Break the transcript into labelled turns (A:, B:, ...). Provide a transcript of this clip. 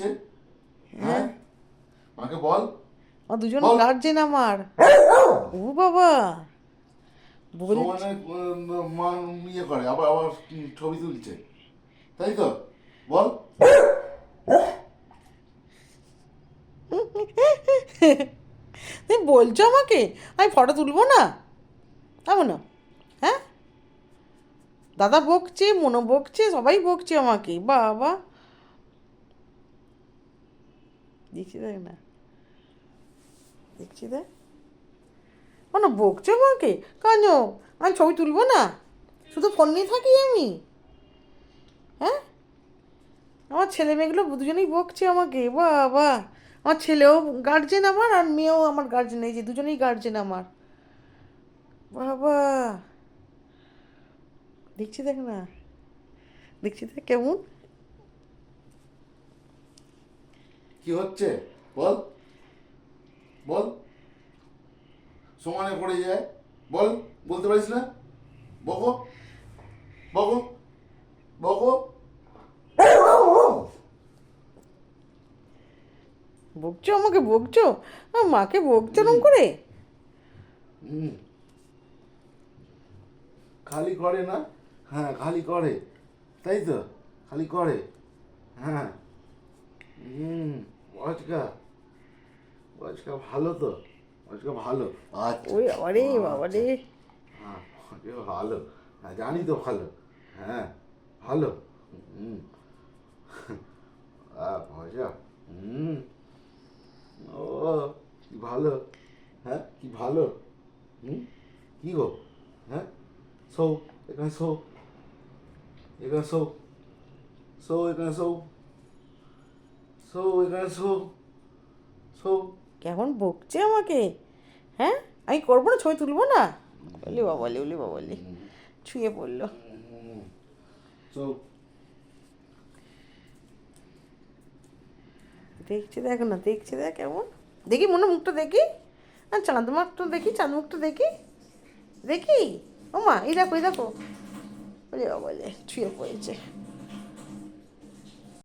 A: হচ্ছে? হ্যাঁ। মাকে বল।
B: ও দুজন গার্জেন আমার। ও বাবা।
A: সমানে ইয়ে করে আবার আবার ছবি তুলছে। তাই তো? বল।
B: তুমি বলছো আমাকে? আমি ফটো তুলবো না? কেমন না। হ্যাঁ? দাদা বকছে মনো বকছে সবাই বকছে আমাকে। বাবা। দেখছি দেখ না দেখছি দেখ কোনো বকছে আমাকে কেন? আমি ছবি তুলবো না? শুধু ফোন নিয়ে থাকি আমি? হ্যাঁ? আমার ছেলে মেয়েগুলো দুজনেই বকছে আমাকে। বাবা! আমার ছেলেও গার্জেন আমার আর মেয়েও আমার গার্জেন এই যে দুজনেই গার্জেন আমার। বাবা! দেখছি দেখ না দেখছি দেখ কেমন?
A: কি হচ্ছে? বল। বল। সমানে পড়ে যায়। বল। বলতে পারিস না? বকো। বকো। বকো।
B: বকছো? আমাকে বকছো? মাকে বকছো রকম করে?
A: খালি করে না? হ্যাঁ খালি করে। তাই তো? খালি করে। হ্যাঁ। হুম। আজকা আজকা ভালো তো আজকা ভালো। আচ্ছা।
B: ওই বাবারে বাবারে
A: হ্যাঁ আজকে ভালো। হ্যাঁ জানি তো ভালো। হ্যাঁ ভালো। হুম। মজা। হুম। ও কি ভালো। হ্যাঁ কি ভালো। হুম কি গো? হ্যাঁ সৌ এখানে সৌ এখানে সৌ সৌ এখানে সৌ সৌ এখানে সৌ সৌ
B: কেমন বকছে আমাকে? হ্যাঁ? আমি করব না? ছবি তুলবো না? বলি বাবালি বলি বাবালি ছুঁয়ে পড়ল।
A: সৌ
B: দেখছি দেখো না দেখছি দেখ কেমন। দেখি মনে মুখটা দেখি। আর চাঁদ মুখটা দেখি চাঁদ মুখটা দেখি। দেখি? ও মা এই দেখো এই দেখো। বলে বাবা বলে ছুঁয়ে পড়েছে।